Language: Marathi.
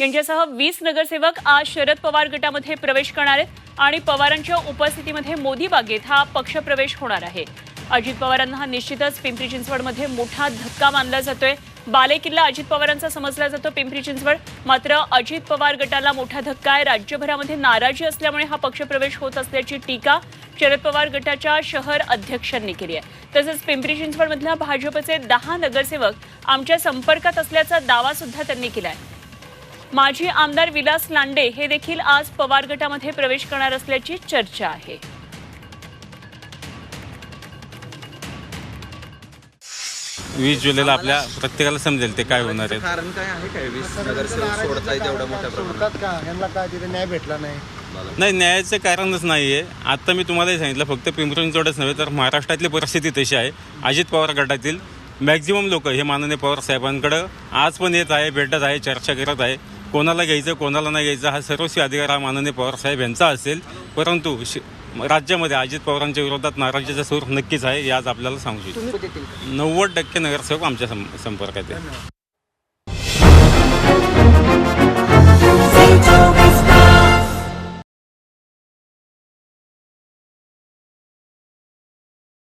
यांच्यासह वीस नगरसेवक आज शरद पवार गटामध्ये प्रवेश करणार आहेत आणि पवारांच्या उपस्थितीमध्ये मोदी बागेत हा पक्षप्रवेश होणार आहे. अजित पवारांना हा निश्चितच पिंपरी चिंचवडमध्ये मोठा धक्का मानला जातोय. बालेकिल्ला अजित पवारांचा समजला जातो पिंपरी चिंचवड. मात्र अजित पवार गटाला मोठा धक्का आहे. राज्यभरामध्ये नाराजी असल्यामुळे हा पक्षप्रवेश होत असल्याची टीका शरद पवार गटाच्या शहर अध्यक्षांनी केली आहे. तसंच पिंपरी चिंचवडमधल्या भाजपचे दहा नगरसेवक आमच्या संपर्कात असल्याचा दावा सुद्धा त्यांनी आहे. माजी आमदार विलास लांडे हे देखील आज पवार गटामध्ये प्रवेश करणार असल्याची चर्चा आहे. वीस जुलैला आपल्या प्रत्येकाला समजेल ते काय होणार आहे. कारण काय आहे काय? वीस नगरसेवक सोडतायत एवढ्या मोठ्या प्रमाणात. का? यांना काय तिथे न्याय भेटला नाही? नाही न्यायाचं कारणच नाही आहे आता मी तुम्हालाही सांगितलं फक्त पिंपरी चिंचवडच नव्हे तर महाराष्ट्रातली परिस्थिती तशी आहे. अजित पवार गटातील मॅक्झिमम लोक हे माननीय पवार साहेबांकडं आज पण येत आहे भेटत आहे चर्चा करत आहे. कोणाला घ्यायचं कोणाला नाही घ्यायचं हा सर्वस्वी अधिकार हा माननीय पवार साहेब यांचा असेल. परंतु शि- राज्यामध्ये अजित पवारांच्या विरोधात नाराजीचा सूर नक्कीच आहे हे आज आपल्याला सांगू शकतो नव्वद टक्के नगरसेवक आमच्या सं- संपर्कात आहे